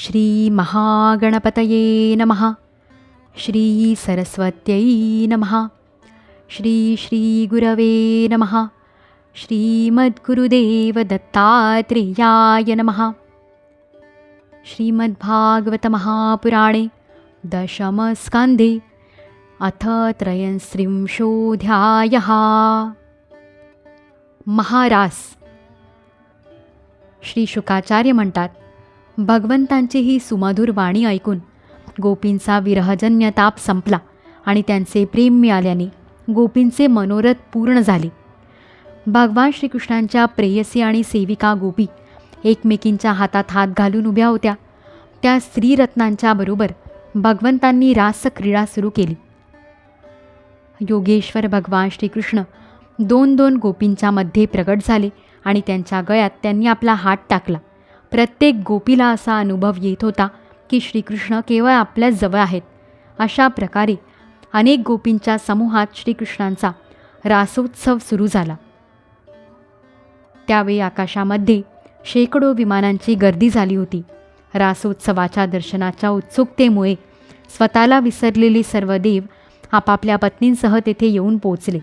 श्रीमहागणपतये नमः। श्रीसरस्वत्यै नमः। श्री श्रीगुरवे नमः। श्रीमद्गुरुदेवदत्तात्रेयाय नमः। श्रीमद्भागवतमहापुराणे दशमस्कन्धे अथ त्रयस्त्रिंशोऽध्यायः। महारास श्री शुकाचार्य म्हणतात भगवंतांची ही सुमधुर वाणी ऐकून गोपींचा विरहजन्य ताप संपला आणि त्यांचे प्रेम मिळाल्याने गोपींचे मनोरथ पूर्ण झाले. भगवान श्रीकृष्णांच्या प्रेयसी आणि सेविका गोपी एकमेकींच्या हातात हात घालून उभ्या होत्या. त्या स्त्रीरत्नांच्या बरोबर भगवंतांनी रास क्रीडा सुरू केली. योगेश्वर भगवान श्रीकृष्ण दोन दोन गोपींच्या मध्ये प्रगट झाले आणि त्यांच्या गळ्यात त्यांनी आपला हात टाकला. प्रत्येक गोपीला असा अनुभव येत होता की श्रीकृष्ण केवळ आपल्याच जवळ आहेत. अशा प्रकारे अनेक गोपींच्या समूहात श्रीकृष्णांचा रासोत्सव सुरू झाला. त्यावेळी आकाशामध्ये शेकडो विमानांची गर्दी झाली होती. रासोत्सवाच्या दर्शनाच्या उत्सुकतेमुळे स्वतःला विसरलेले सर्व देव आपापल्या पत्नींसह तेथे येऊन पोचले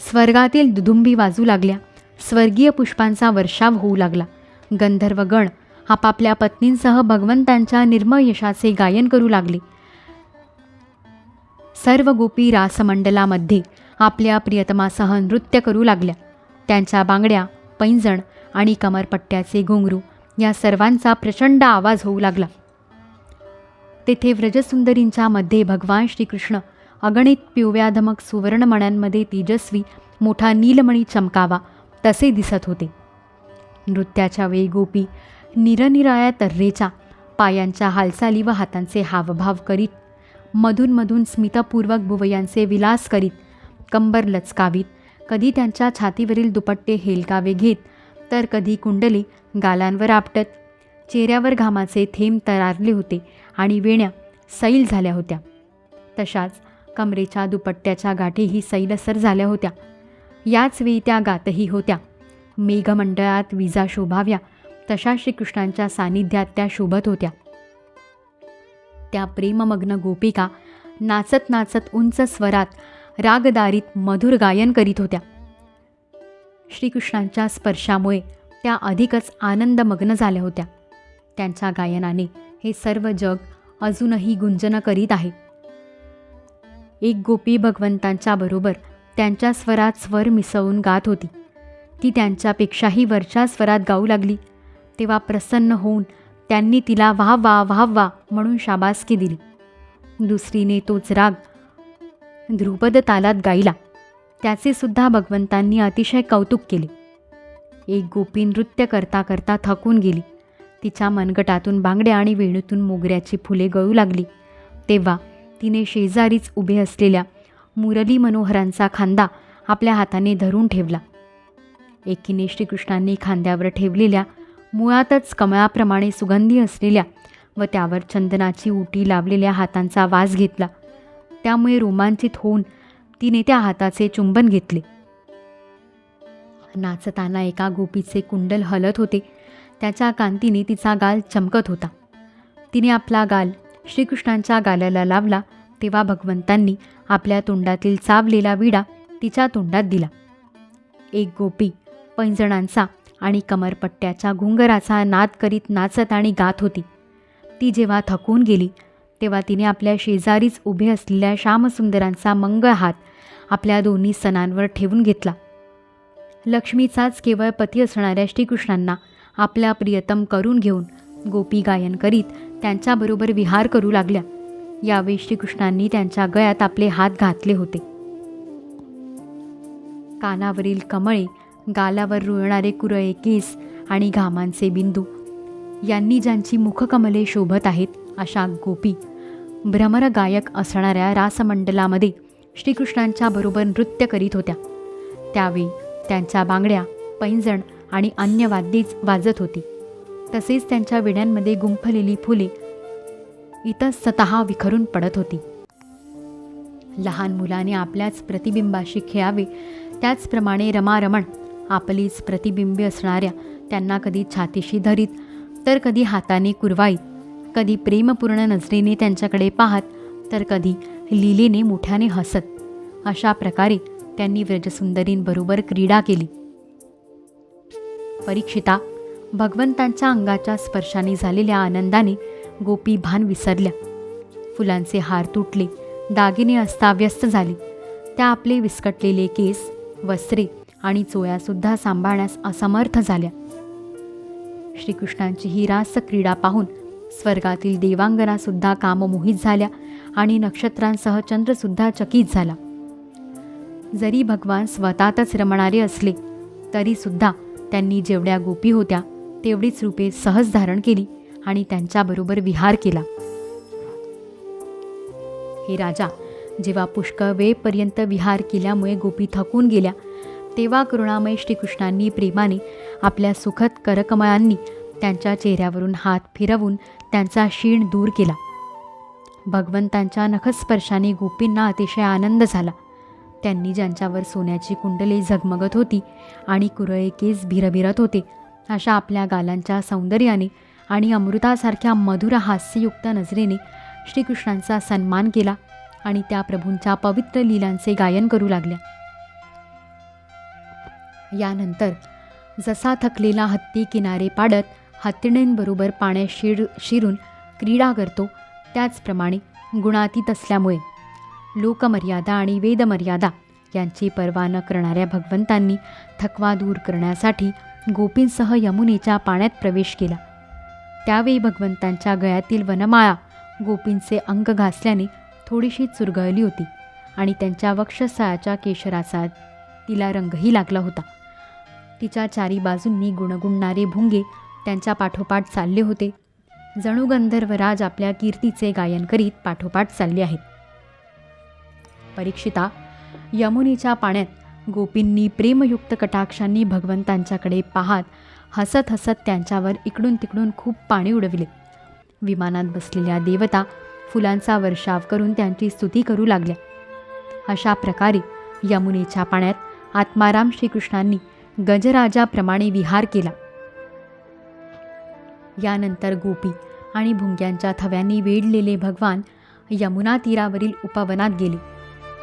स्वर्गातील दुदुंबी वाजू लागल्या. स्वर्गीय पुष्पांचा वर्षाव होऊ लागला. गंधर्वगण आपापल्या पत्नींसह भगवंतांच्या निर्मळ यशाचे गायन करू लागले. सर्व गोपी रासमंडलामध्ये आपल्या प्रियतमासह नृत्य करू लागल्या. त्यांच्या बांगड्या पैंजण आणि कमरपट्ट्याचे घुंगरू या सर्वांचा प्रचंड आवाज होऊ लागला. तेथे व्रजसुंदरींच्या मध्ये भगवान श्रीकृष्ण अगणित पिवव्याधमक सुवर्णमण्यांमध्ये तेजस्वी मोठा नीलमणी चमकावा तसे दिसत होते. नृत्याच्या वेळी गोपी निरनिराळ्या तर्रेच्या पायांच्या हालचाली व हातांचे हावभाव करीत मधूनमधून स्मितपूर्वक भुवयांचे विलास करीत कंबर लचकावीत कधी त्यांच्या छातीवरील दुपट्टे हेलकावे घेत तर कधी कुंडले गालांवर आपटत चेहऱ्यावर घामाचे थेंब तरारले होते आणि वेण्या सैल झाल्या होत्या. तशाच कमरेच्या दुपट्ट्याच्या गाठीही सैलसर झाल्या होत्या. याच वेळी त्या गातही होत्या. मेघमंडळात विजा शोभाव्या तशा श्रीकृष्णांच्या सानिध्यात त्या शोभत होत्या. त्या प्रेममग्न गोपिका नाचत नाचत उंच स्वरात रागदारीत मधुर गायन करीत होत्या. श्रीकृष्णांच्या स्पर्शामुळे त्या अधिकच आनंदमग्न झाल्या होत्या. त्यांच्या गायनाने हे सर्व जग अजूनही गुंजन करीत आहे. एक गोपी भगवंतांच्या बरोबर त्यांच्या स्वरात स्वर मिसळून गात होती. ती त्यांच्यापेक्षाही वरच्या स्वरात गाऊ लागली. तेव्हा प्रसन्न होऊन त्यांनी तिला वाह वा वाह वा म्हणून शाबासकी दिली. दुसरीने तोच राग ध्रुपद तालात गायला. त्याचे सुद्धा भगवंतांनी अतिशय कौतुक केले. एक गोपी नृत्य करता करता थकून गेली. तिच्या मनगटातून बांगड्या आणि वेणूतून मोगऱ्याची फुले गळू लागली. तेव्हा तिने शेजारीच उभे असलेल्या मुरली मनोहरांचा खांदा आपल्या हाताने धरून ठेवला. एकीने श्रीकृष्णांनी खांद्यावर ठेवलेल्या मुळातच कमळाप्रमाणे सुगंधी असलेल्या व त्यावर चंदनाची उटी लावलेल्या हातांचा वास घेतला. त्यामुळे रोमांचित होऊन तिने त्या हाताचे चुंबन घेतले. नाचताना एका गोपीचे कुंडल हलत होते. त्याच्या कांतीने तिचा गाल चमकत होता. तिने आपला गाल श्रीकृष्णांच्या गालाला लावला तेव्हा भगवंतांनी आपल्या तोंडातील चावलेला विडा तिच्या तोंडात दिला. एक गोपी पैंजणांचा आणि कमरपट्ट्याच्या घुंगराचा नाद करीत नाचत आणि गात होती. ती जेव्हा थकून गेली तेव्हा तिने आपल्या शेजारीच उभे असलेल्या श्यामसुंदरांचा मंगळ हात आपल्या दोन्ही सणांवर ठेवून घेतला. लक्ष्मीचाच केवळ पती असणाऱ्या श्रीकृष्णांना आपला प्रियतम करून घेऊन गोपी गायन करीत त्यांच्याबरोबर विहार करू लागल्या. यावेळी श्रीकृष्णांनी त्यांच्या गळ्यात आपले हात घातले होते. कानावरील कमळे गालावर रुळणारे कुरळे केस आणि घामांचे बिंदू यांनी ज्यांची मुखकमले शोभत आहेत अशा गोपी भ्रमर गायक असणाऱ्या रासमंडलामध्ये श्रीकृष्णांच्या बरोबर नृत्य करीत होत्या. त्यावेळी त्यांच्या बांगड्या पैंजण आणि अन्य वाद्येच वाजत होती. तसेच त्यांच्या विड्यांमध्ये गुंफलेली फुले इतस्ततः विखरून पडत होती. लहान मुलाने आपल्याच प्रतिबिंबाशी खेळावे त्याचप्रमाणे रमारमण आपलीच प्रतिबिंबे असणाऱ्या त्यांना कधी छातीशी धरीत तर कधी हाताने कुरवाईत कधी प्रेमपूर्ण नजरेने त्यांच्याकडे पाहत तर कधी लिलेने मोठ्याने हसत. अशा प्रकारे त्यांनी व्रजसुंदरींबरोबर क्रीडा केली. परीक्षिता भगवंतांच्या अंगाच्या स्पर्शाने झालेल्या आनंदाने गोपी भान विसरल्या. फुलांचे हार तुटले. दागिने अस्ताव्यस्त झाले. त्या आपले विस्कटलेले केस वस्त्रे आणि चोयासुद्धा सांभाळण्यास असमर्थ झाल्या. श्रीकृष्णांची ही रास क्रीडा पाहून स्वर्गातील देवांगनासुद्धा काममोहित झाल्या आणि नक्षत्रांसह चंद्रसुद्धा चकित झाला. जरी भगवान स्वतःतच रमणारे असले तरीसुद्धा त्यांनी जेवढ्या गोपी होत्या तेवढीच रूपे सहज धारण केली. आणि त्यांच्याबरोबर विहार केला. हे राजा जेव्हा पुष्कळ वेळपर्यंत विहार केल्यामुळे गोपी थकून गेल्या तेव्हा करुणामय श्रीकृष्णांनी प्रेमाने आपल्या सुखद करकमळांनी त्यांच्या चेहऱ्यावरून हात फिरवून त्यांचा क्षीण दूर केला. भगवंतांच्या नखस्पर्शाने गोपींना अतिशय आनंद झाला. त्यांनी ज्यांच्यावर सोन्याची कुंडले झगमगत होती आणि कुरळे केस भिरभिरत होते अशा आपल्या गालांच्या सौंदर्याने आणि अमृतासारख्या मधुर हास्ययुक्त नजरेने श्रीकृष्णांचा सन्मान केला आणि त्या प्रभूंच्या पवित्र लीलांचे गायन करू लागल्या. यानंतर जसा थकलेला हत्ती किनारे पाडत हत्तीणींबरोबर पाण्यात शिर शिरून क्रीडा करतो त्याचप्रमाणे गुणातीत असल्यामुळे लोकमर्यादा आणि वेदमर्यादा यांची पर्वा न करणाऱ्या भगवंतांनी थकवा दूर करण्यासाठी गोपींसह यमुनेच्या पाण्यात प्रवेश केला. त्यावेळी भगवंतांच्या गळ्यातील वनमाळा गोपींचे अंग घासल्याने थोडीशी चुरगळली होती आणि त्यांच्या वक्षस्थळाच्या केशराचा तिला रंगही लागला होता. तिच्या चारी बाजूंनी गुणगुणणारे भुंगे त्यांच्या पाठोपाठ चालले होते. जणू गंधर्वराज आपल्या कीर्तीचे गायन करीत पाठोपाठ चालले आहेत. परीक्षिता यमुनीच्या पाण्यात गोपींनी प्रेमयुक्त कटाक्षांनी भगवंतांच्याकडे पाहात हसत हसत त्यांच्यावर इकडून तिकडून खूप पाणी उडविले. विमानात बसलेल्या देवता फुलांचा वर्षाव करून त्यांची स्तुती करू लागल्या. अशा प्रकारे यमुनेच्या पाण्यात आत्माराम श्रीकृष्णांनी गजराजाप्रमाणे विहार केला. यानंतर गोपी आणि भुंग्यांच्या थव्यांनी वेढलेले भगवान यमुना तीरावरील उपवनात गेले.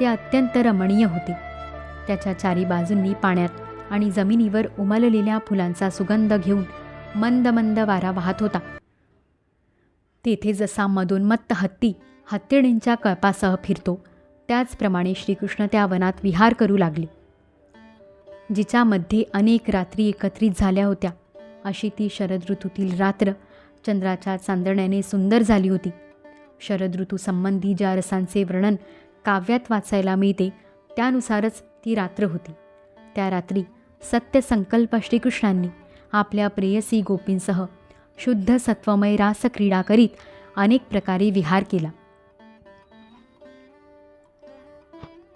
ते अत्यंत रमणीय होते. त्याच्या चारी बाजूंनी पाण्यात आणि जमिनीवर उमललेल्या फुलांचा सुगंध घेऊन मंद मंद वारा वाहत होता. तेथे जसा मधोन्मत्त हत्ती हत्तीणींच्या कळपासह फिरतो त्याचप्रमाणे श्रीकृष्ण त्या वनात विहार करू लागले. जिच्यामध्ये अनेक रात्री एकत्रित झाल्या होत्या अशी ती शरद ऋतूतील रात्र चंद्राच्या चांदण्याने सुंदर झाली होती. शरद ऋतूसंबंधी ज्या रसांचे वर्णन काव्यात वाचायला मिळते त्यानुसारच ती रात्र होती. त्या रात्री सत्यसंकल्प श्रीकृष्णांनी आपल्या प्रेयसी गोपींसह शुद्ध सत्वमय रासक्रीडा करीत अनेक प्रकारे विहार केला.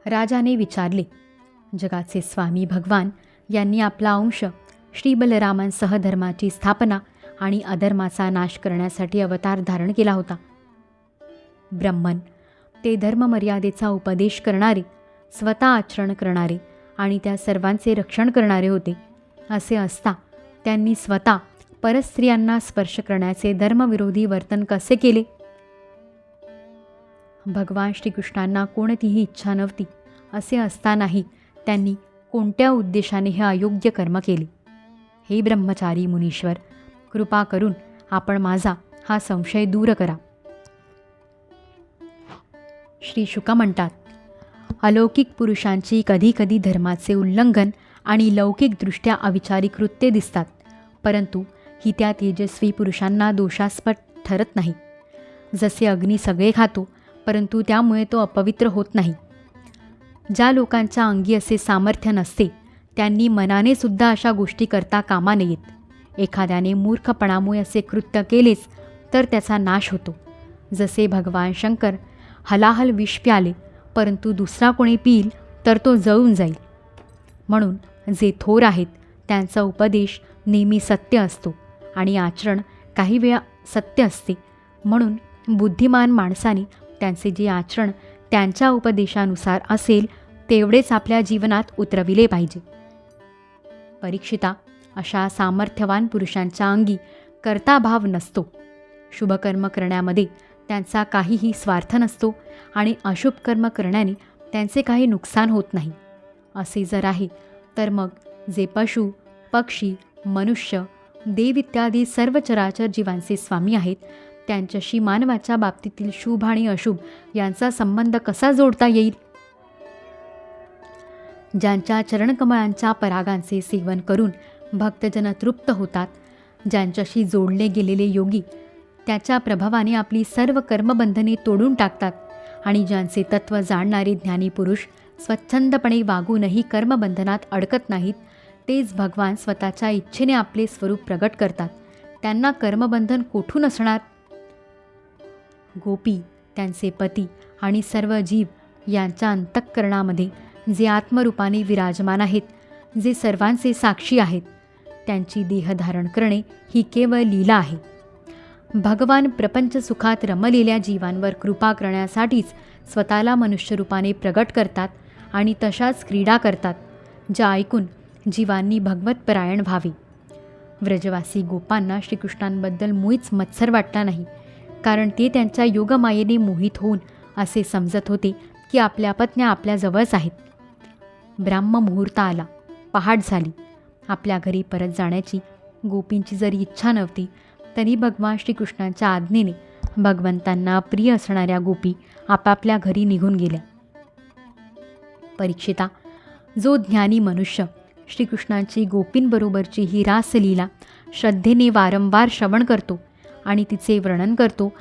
राजाने विचारले जगाचे स्वामी भगवान यांनी आपला अंश श्री बलरामांसह धर्माची स्थापना आणि अधर्माचा नाश करण्यासाठी अवतार धारण केला होता. ब्रह्मन ते धर्ममर्यादेचा उपदेश करणारे स्वतः आचरण करणारे आणि त्या सर्वांचे रक्षण करणारे होते. असे असता त्यांनी स्वतः परस्त्रियांना स्पर्श करण्याचे धर्मविरोधी वर्तन कसे केले? भगवान श्रीकृष्णांना कोणतीही इच्छा नव्हती. असे असतानाही त्यांनी कोणत्या उद्देशाने हे अयोग्य कर्म केले? हे ब्रह्मचारी मुनीश्वर कृपा करून आपण माझा हा संशय दूर करा. श्री शुका म्हणतात अलौकिक पुरुषांची कधीकधी धर्माचे उल्लंघन आणि लौकिकदृष्ट्या अविचारी कृत्ये दिसतात परंतु ही त्या तेजस्वी पुरुषांना दोषास्पद ठरत नाही. जसे अग्नी सगळे खातो परंतु त्यामुळे तो अपवित्र होत नाही. ज्या लोकांच्या अंगी असे सामर्थ्य नसते त्यांनी मनाने सुद्धा अशा गोष्टी करता कामा नयेत. एखाद्याने मूर्खपणामुळे असे कृत्य केलेच तर त्याचा नाश होतो. जसे भगवान शंकर हलाहल विष प्याले परंतु दुसरा कोणी पिईल तर तो जळून जाईल. म्हणून जे थोर आहेत त्यांचा उपदेश नेहमी सत्य असतो आणि आचरण काही वेळा सत्य असते. म्हणून बुद्धिमान माणसाने त्यांचे जे आचरण त्यांच्या उपदेशानुसार असेल तेवढेच आपल्या जीवनात उतरविले पाहिजे. परीक्षिता अशा सामर्थ्यवान पुरुषांच्या अंगी कर्ताभाव नसतो. शुभकर्म करण्यामध्ये त्यांचा काहीही स्वार्थ नसतो आणि अशुभ कर्म करण्याने त्यांचे काही नुकसान होत नाही. असे जर आहे तर मग जे पशु पक्षी मनुष्य देव इत्यादी सर्व चराचर जीवांचे स्वामी आहेत त्यांच्याशी मानवाच्या बाबतीतील शुभ आणि अशुभ यांचा संबंध कसा जोडता येईल? ज्यांच्या चरणकमळांच्या परागांचे सेवन करून भक्तजन तृप्त होतात ज्यांच्याशी जोडले गेलेले योगी त्याच्या प्रभावाने आपली सर्व कर्मबंधने तोडून टाकतात. आणि ज्यांचे तत्त्व जाणणारे ज्ञानी पुरुष स्वच्छंदपणे वागूनही कर्मबंधनात अडकत नाहीत तेच भगवान स्वतःच्या इच्छेने आपले स्वरूप प्रगट करतात. त्यांना कर्मबंधन कोठून असणार? गोपी त्यांचे पती आणि सर्व जीव यांच्या अंतःकरणामध्ये जे आत्मरूपाने विराजमान आहेत जे सर्वांचे साक्षी आहेत त्यांची देहधारण करणे ही केवळ लीला आहे. भगवान प्रपंच सुखात रमलेल्या जीवांवर कृपा करण्यासाठीच स्वतःला मनुष्यरूपाने प्रगट करतात आणि तशाच क्रीडा करतात ज्या ऐकून जीवांनी भगवतपरायण व्हावे. व्रजवासी गोपांना श्रीकृष्णांबद्दल मुळीच मत्सर वाटला नाही कारण ते त्यांच्या योगमायेने मोहित होऊन असे समजत होते की आपल्या पत्न्या आपल्याजवळच आहेत. ब्राह्म मुहूर्त आला पहाट झाली. आपल्या घरी परत जाण्याची गोपींची जरी इच्छा नव्हती तरी भगवान श्रीकृष्णांच्या आज्ञेने भगवंतांना प्रिय असणाऱ्या गोपी आपापल्या घरी निघून गेल्या. परीक्षिता जो ज्ञानी मनुष्य श्रीकृष्णांची गोपींबरोबरची ही रासलीला श्रद्धेने वारंवार श्रवण करतो आणि तिचे वर्णन करतो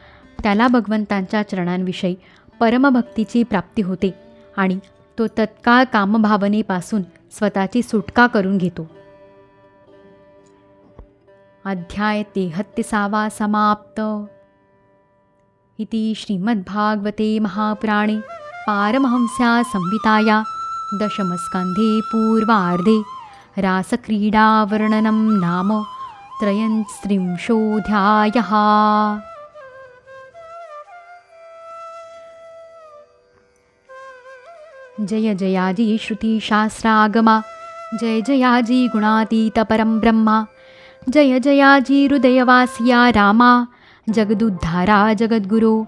त्याला भगवंतांच्या चरणांविषयी परमभक्तीची प्राप्ती होते आणि तो तत्काळ कामभावनेपासून स्वतःची सुटका करून घेतो. अध्याय तेहत्तिसावा समाप्त इति श्रीमद्भागवते महापुराणे पारमहंस्या संहिताया दशमस्कन्धे पूर्वार्धे रासक्रीडावर्णनं नाम त्रयस्त्रिंशोऽध्यायः। जय जयाजी श्रुतिशास्त्रागमा जय जयाजी गुणातीतपरं ब्रह्मा जय जयाजी हृदयवासिया रामा जगदुद्धारा जगद्गुरो।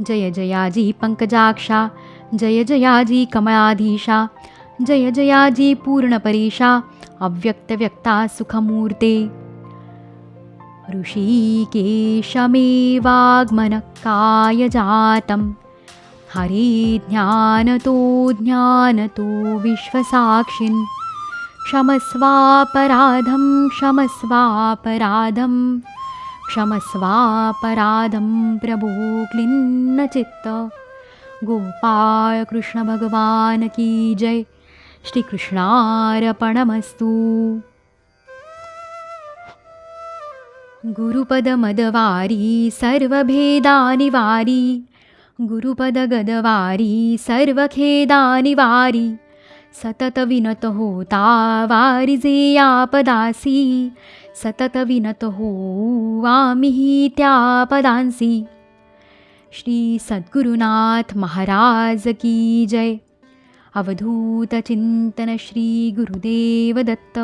जय जयाजी पंकजाक्षा जय जयाजी कमलाधीशा जय जयाजी पूर्णपरेशा अव्यक्तव्यक्ता सुखमूर्ते। ऋषिकेशमेवाग्मनकायजातं हरे ज्ञानतो ज्ञानतो विश्वसाक्षिन् क्षमस्वापराधं क्षमस्वापराधं। क्षमस्वापराधं प्रभो क्लिन्नचित्त गोपाळ कृष्ण भगवान की जय। श्रीकृष्णार्पणमस्तु। गुरुपदमदवारी सर्वभेदानिवारी। गुरुपदगदवारी सर्वखेदानिवारी सतत विनत होता वारिजे यापदासी सतत विनत हो आम्ही त्या पदांसी श्री सद्गुरुनाथ महाराज की जय अवधूत चिंतन श्री गुरुदेव दत्त